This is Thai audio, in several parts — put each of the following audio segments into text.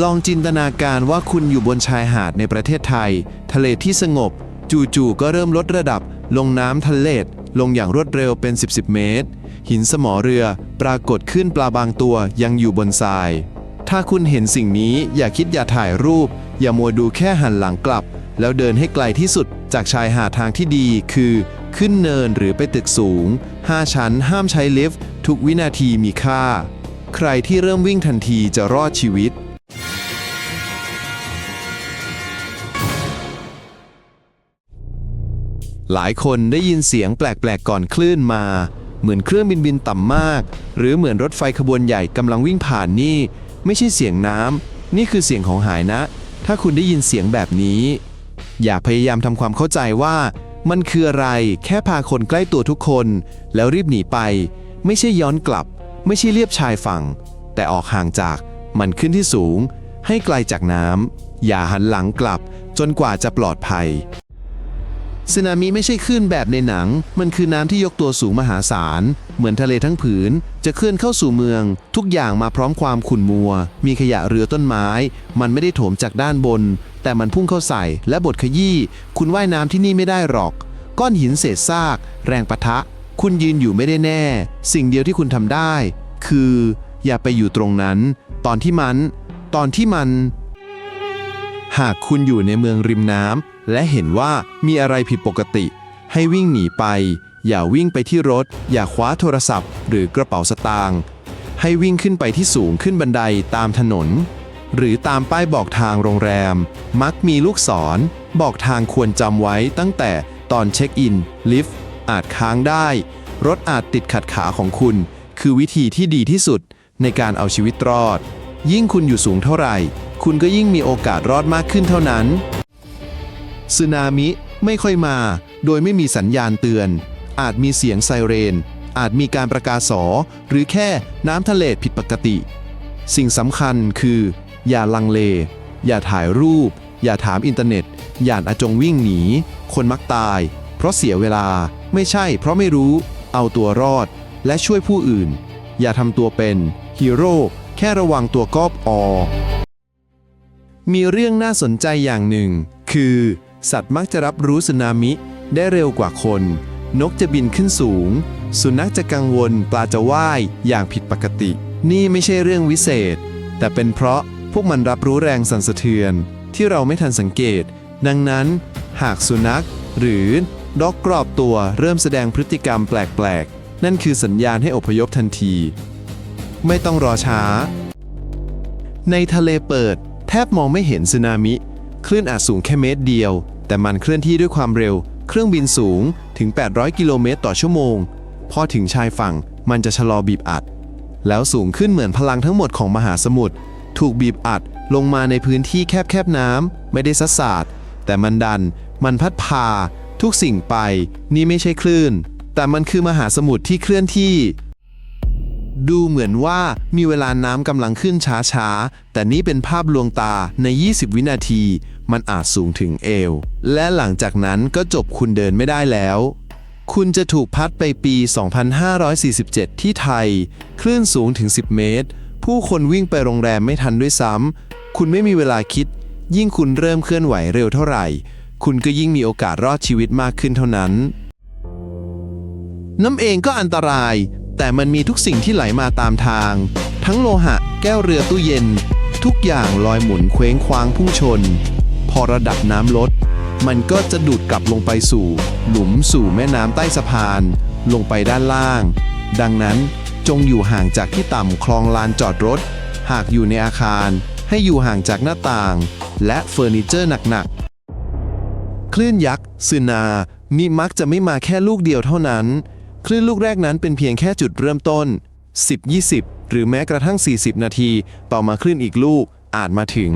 ลองจินตนาการว่าคุณอยู่บนชายหาดในประเทศไทย ทะเลที่สงบ จู่ๆก็เริ่มลดระดับ ลงน้ำทะเลลงอย่างรวดเร็วเป็น 10บๆเมตร หินสมอเรือปรากฏขึ้นปลาบางตัวยังอยู่บนทราย ถ้าคุณเห็นสิ่งนี้อย่าคิดอย่าถ่ายรูป อย่ามัวดูแค่หันหลังกลับ แล้วเดินให้ไกลที่สุดจากชายหาดทางที่ดี คือ ขึ้นเนินหรือไปตึกสูง 5 ชั้น ห้ามใช้ลิฟต์ทุกวินาทีมีค่า ใครที่เริ่มวิ่งทันทีจะรอดชีวิต หลายคนได้ยินเสียงแปลกๆก่อนคลื่นมา เหมือนเครื่องบินบินต่ำมาก หรือเหมือนรถไฟขบวนใหญ่กำลังวิ่งผ่านนี่ ไม่ใช่เสียงน้ำนี่คือเสียงของหายนะ ถ้าคุณได้ยินเสียงแบบนี้ อย่าพยายามทำความเข้าใจว่า มันคืออะไรแค่พาคนใกล้ตัวทุกคน แล้วรีบหนีไป ไม่ใช่ย้อนกลับ ไม่ใช่เลียบชายฝั่ง แต่ออกห่างจากมันขึ้นที่สูง ให้ไกลจากน้ำอย่าหันหลังกลับจนกว่าจะปลอดภัย สึนามิไม่ใช่คลื่นแบบในหนัง มันคือน้ำที่ยกตัวสูงมหาศาล เหมือนทะเลทั้งผืน จะเคลื่อนเข้าสู่เมือง ทุกอย่างมาพร้อมความขุ่นมัว มีขยะเรือต้นไม้ มันไม่ได้โถมจากด้านบน แต่มันพุ่งเข้าใส่และบดขยี้ คุณว่ายน้ำที่นี่ไม่ได้หรอก ก้อนหินเศษซาก แรงปะทะ คุณยืนอยู่ไม่ได้แน่ สิ่งเดียวที่คุณทำได้ คือ อย่าไปอยู่ตรงนั้น ตอนที่มัน ตอนที่มัน หากคุณอยู่ในเมืองริมน้ำ และเห็นว่ามีอะไรผิดปกติ ให้วิ่งหนีไป อย่าวิ่งไปที่รถ อย่าคว้าโทรศัพท์ หรือกระเป๋าสตางค์ให้วิ่งขึ้นไปที่สูงขึ้นบันไดตามถนน หรือตามป้ายบอกทางโรงแรม มักมีลูกศร บอกทางควรจำไว้ตั้งแต่ตอนเช็คอิน ลิฟต์อาจค้างได้ รถอาจติดขัดขาของคุณ คือวิธีที่ดีที่สุดในการเอาชีวิตรอด ยิ่งคุณอยู่สูงเท่าไหร่ คุณก็ยิ่งมีโอกาสรอดมากขึ้นเท่านั้น สึนามิไม่ค่อยมา โดยไม่มีสัญญาณเตือน อาจมีเสียงไซเรน อาจมีการประกาศสอ หรือแค่น้ำทะเลผิดปกติ สิ่งสำคัญคือ อย่าลังเล อย่าถ่ายรูป อย่าถามอินเทอร์เน็ต อย่าอาจงวิ่งหนี คนมักตาย เพราะเสียเวลาไม่ใช่ เพราะไม่รู้ เอาตัวรอด และช่วยผู้อื่น อย่าทำตัวเป็นฮีโร่แค่ระวังตัวกอบอ มีเรื่องน่าสนใจอย่างหนึ่ง คือ สัตว์มักจะรับรู้สึนามิได้เร็วกว่าคน นกจะบินขึ้นสูง สุนัขจะกังวลปลาจะว่ายอย่างผิดปกติ นี่ไม่ใช่เรื่องวิเศษ แต่เป็นเพราะพวกมันรับรู้แรงสั่นสะเทือน ที่เราไม่ทันสังเกต ดังนั้น หากสุนัข หรือดอกกรอบตัวเริ่มแสดงพฤติกรรมแปลกๆ นั่นคือสัญญาณให้อพยพทันที ไม่ต้องรอช้า ในทะเลเปิด แทบมองไม่เห็นสึนามิ คลื่นอาจสูงแค่เมตรเดียว แต่มันเคลื่อนที่ด้วยความเร็ว เครื่องบินสูงถึง 800 กิโลเมตรต่อชั่วโมง พอถึงชายฝั่งมันจะชะลอบีบอัด แล้วสูงขึ้นเหมือนพลังทั้งหมดของมหาสมุทรถูกบีบอัดลงมาในพื้นที่แคบๆน้ำไม่ได้ซัดสาดแต่มันดัน มันพัดพา ทุกสิ่งไป นี่ไม่ใช่คลื่น แต่มันคือมหาสมุทรที่เคลื่อนที่ ดูเหมือนว่ามีเวลาน้ำกำลังขึ้นช้าๆ แต่นี่เป็นภาพลวงตาใน 20 วินาที มันอาจสูงถึงเอว และหลังจากนั้นก็จบคุณเดินไม่ได้แล้ว คุณจะถูกพัดไปปี 2547 ที่ไทย คลื่นสูงถึง 10 เมตร ผู้คนวิ่งไปโรงแรมไม่ทันด้วยซ้ำ คุณไม่มีเวลาคิด ยิ่งคุณเริ่มเคลื่อนไหวเร็วเท่าไหร่ คุณก็ยิ่งมีโอกาสรอดชีวิตมากขึ้นเท่านั้น น้ำเองก็อันตราย แต่มันมีทุกสิ่งที่ไหลมาตามทาง ทั้งโลหะ แก้วเรือตู้เย็น ทุกอย่างลอยหมุนเคว้งคว้างพุ่งชน พอระดับน้ำลด มันก็จะดูดกลับลงไปสู่ หลุมสู่แม่น้ำใต้สะพาน ลงไปด้านล่าง ดังนั้นจงอยู่ห่างจากที่ต่ำคลองลานจอดรถ หากอยู่ในอาคารให้อยู่ห่างจากหน้าต่าง และเฟอร์นิเจอร์หนักๆ คลื่นยักษ์ซึนามิมักจะไม่มาแค่ลูกเดียวเท่านั้น คลื่นลูกแรกนั้นเป็นเพียงแค่จุดเริ่มต้น 10-20 หรือแม้กระทั่ง 40 นาที ต่อมาคลื่นอีกลูกอาจมาถึง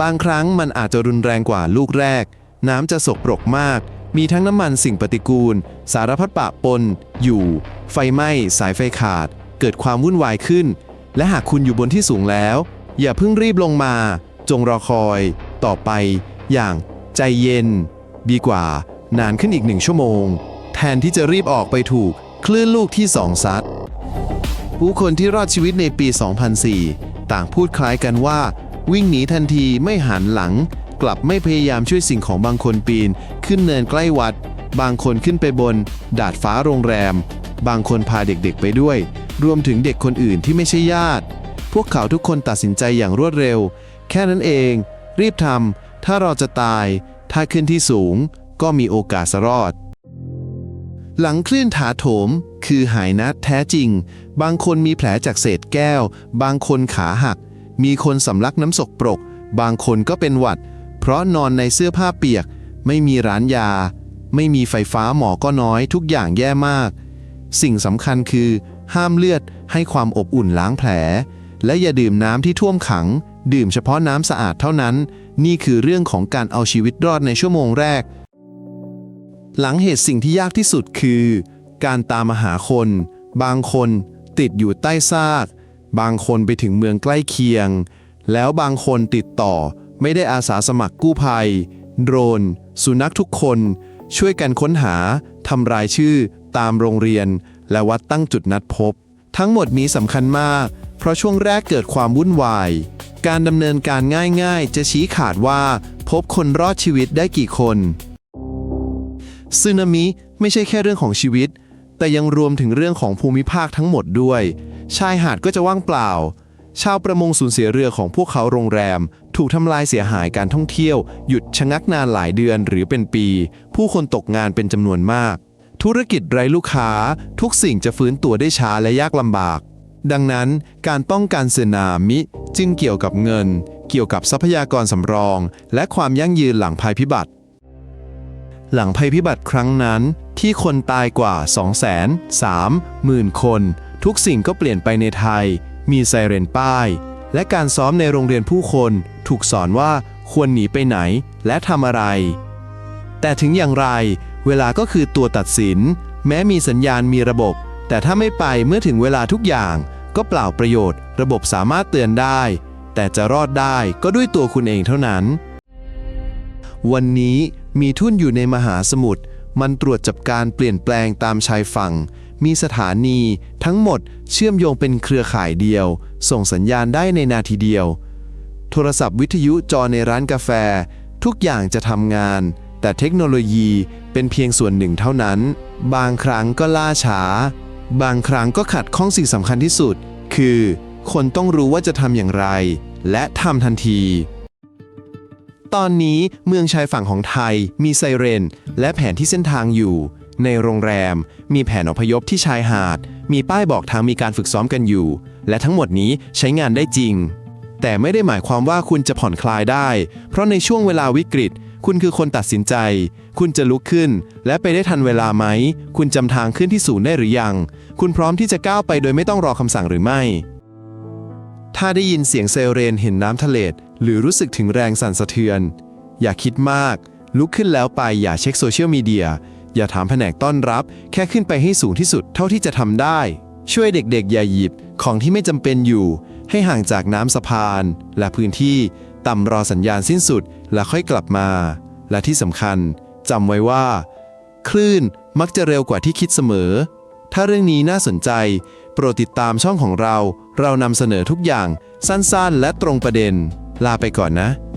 บางครั้งมันอาจจะรุนแรงกว่าลูกแรก น้ำจะสกปรกมาก มีทั้งน้ำมันสิ่งปฏิกูล สารพัดปะปน อยู่ ไฟไหม้ สายไฟขาด เกิดความวุ่นวายขึ้น และหากคุณอยู่บนที่สูงแล้ว อย่าเพิ่งรีบลงมา จงรอคอย ต่อไป อย่างใจเย็น ดีกว่า นานขึ้นอีกหนึ่งชั่วโมง แทนที่จะรีบออกไปถูกคลื่นลูกที่สองซัดผู้คนที่รอดชีวิตในปี 2004 ต่างพูดคล้ายกันว่า วิ่งหนีทันทีไม่หันหลัง กลับไม่พยายามช่วยสิ่งของบางคนปีน ขึ้นเนินใกล้วัด บางคนขึ้นไปบน ดาดฟ้าโรงแรม บางคนพาเด็กๆไปด้วย รวมถึงเด็กคนอื่นที่ไม่ใช่ญาติ พวกเขาทุกคนตัดสินใจอย่างรวดเร็ว แค่นั้นเอง รีบทำถ้าเราจะตาย ถ้าขึ้นที่สูง ก็มีโอกาสรอดหลังคลื่นถาโถม คือหายนะแท้จริง บางคนมีแผลจากเศษแก้ว บางคนขาหัก มีคนสำลักน้ำสกปรก บางคนก็เป็นหวัด เพราะนอนในเสื้อผ้าเปียก ไม่มีร้านยา ไม่มีไฟฟ้าหมอก็น้อยทุกอย่างแย่มาก สิ่งสำคัญคือ ห้ามเลือดให้ความอบอุ่นล้างแผล และอย่าดื่มน้ำที่ท่วมขัง ดื่มเฉพาะน้ำสะอาดเท่านั้น นี่คือเรื่องของการเอาชีวิตรอดในชั่วโมงแรก หลังเหตุสิ่งที่ยากที่สุดคือ การตามหาคน บางคนติดอยู่ใต้ซาก บางคนไปถึงเมืองใกล้เคียง แล้วบางคนติดต่อไม่ได้อาสาสมัครกู้ภัย โดรน สุนัขทุกคน ช่วยกันค้นหาทำรายชื่อ ตามโรงเรียน และวัดตั้งจุดนัดพบ ทั้งหมดนี้สำคัญมาก เพราะช่วงแรกเกิดความวุ่นวาย การดำเนินการง่ายๆ จะชี้ขาดว่าพบคนรอดชีวิตได้กี่คนสึนามิไม่ใช่แค่เรื่องของชีวิต แต่ยังรวมถึงเรื่องของภูมิภาคทั้งหมดด้วย ชายหาดก็จะว่างเปล่า ชาวประมงสูญเสียเรือของพวกเขาโรงแรม ถูกทำลายเสียหายการท่องเที่ยว หยุดชะงักนานหลายเดือนหรือเป็นปี ผู้คนตกงานเป็นจำนวนมาก ธุรกิจไร้ลูกค้า ทุกสิ่งจะฟื้นตัวได้ช้าและยากลำบาก ดังนั้นการป้องกันสึนามิจึงเกี่ยวกับเงิน เกี่ยวกับทรัพยากรสำรอง และความยั่งยืนหลังภัยพิบัติ หลังภัยพิบัติครั้งนั้น ที่คนตายกว่า 230,000 คน ทุกสิ่งก็เปลี่ยนไปในไทย มีไซเรนป้าย และการซ้อมในโรงเรียนผู้คน ถูกสอนว่าควรหนีไปไหนและทำอะไร แต่ถึงอย่างไร เวลาก็คือตัวตัดสิน แม้มีสัญญาณมีระบบ แต่ถ้าไม่ไปเมื่อถึงเวลาทุกอย่าง ก็เปล่าประโยชน์ ระบบสามารถเตือนได้ แต่จะรอดได้ก็ด้วยตัวคุณเองเท่านั้น วันนี้มีทุ่นอยู่ในมหาสมุทร มันตรวจจับการเปลี่ยนแปลงตามชายฝั่ง มีสถานีทั้งหมดเชื่อมโยงเป็นเครือข่ายเดียว ส่งสัญญาณได้ในนาทีเดียว โทรศัพท์วิทยุจอในร้านกาแฟ ทุกอย่างจะทำงาน แต่เทคโนโลยีเป็นเพียงส่วนหนึ่งเท่านั้น บางครั้งก็ล่าช้า บางครั้งก็ขัดข้องสิ่งสำคัญที่สุด คือ คนต้องรู้ว่าจะทำอย่างไร และทำทันที ตอนนี้เมืองชายฝั่งของไทย มีไซเรน และแผนที่เส้นทางอยู่ ในโรงแรม มีแผนอพยพที่ชายหาด มีป้ายบอกทางมีการฝึกซ้อมกันอยู่ และทั้งหมดนี้ใช้งานได้จริง แต่ไม่ได้หมายความว่าคุณจะผ่อนคลายได้ เพราะในช่วงเวลาวิกฤต คุณคือคนตัดสินใจ คุณจะลุกขึ้น และไปได้ทันเวลาไหม คุณจำทางขึ้นที่ศูนย์ได้หรือยัง คุณพร้อมที่จะก้าวไปโดยไม่ต้องรอคำสั่งหรือไม่ ถ้าได้ยินเสียงไซเรนเห็นน้ำทะเล หรือรู้สึกถึงแรงสั่นสะเทือน อย่าคิดมาก ลุกขึ้นแล้วไปอย่าเช็คโซเชียลมีเดีย อย่าถามแผนกต้อนรับ แค่ขึ้นไปให้สูงที่สุดเท่าที่จะทำได้ ช่วยเด็กๆ อย่าหยิบ ของที่ไม่จำเป็นอยู่ ให้ห่างจากน้ำสะพาน และพื้นที่ต่ำรอสัญญาณสิ้นสุด แล้วค่อยกลับมา และที่สำคัญจำไว้ว่า คลื่นมักจะเร็วกว่าที่คิดเสมอ ถ้าเรื่องนี้น่าสนใจ โปรดติดตามช่องของเรา เรานำเสนอทุกอย่างสั้นๆ และตรงประเด็น ลาไปก่อนนะ